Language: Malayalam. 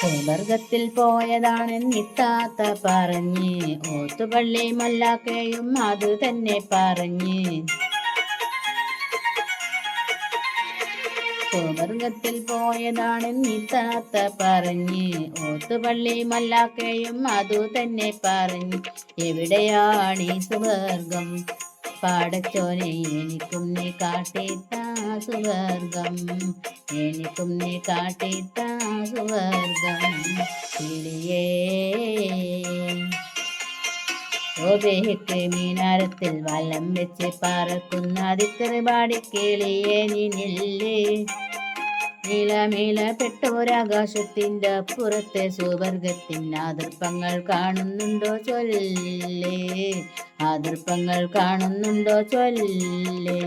സുവർഗത്തിൽ പോയതാണെന്നിത്താത്ത പറഞ്ഞ്. ഓത്തുപള്ളി മല്ലാക്കയും അത് തന്നെ പറഞ്ഞ്. സുവർഗത്തിൽ പോയതാണെന്നിത്താത്ത പറഞ്ഞ്. ഓത്തുപള്ളി മല്ലാക്കയും അതു തന്നെ പറഞ്ഞ്. എവിടെയാണ് ഈ സുവർഗം? പാടച്ചോനെ എനിക്കും നീ കാട്ടിത്താ സുവർഗം. എനിക്കും നീ കാട്ടിത്താ സുവർഗം കിളിയേ. മീനാരത്തിൽ വലം വെച്ച് പറക്കുന്ന അതിക്കറിപാടി കിളിയേ നിന്നില്ലേ നീളമീളപ്പെട്ട ഒരാകാശത്തിന്റെ അപ്പുറത്തെ സുവർഗത്തിൻ ആദർപ്പങ്ങൾ കാണുന്നുണ്ടോ ചൊല്ലേ. ആദർപ്പങ്ങൾ കാണുന്നുണ്ടോ ചൊല്ലേ.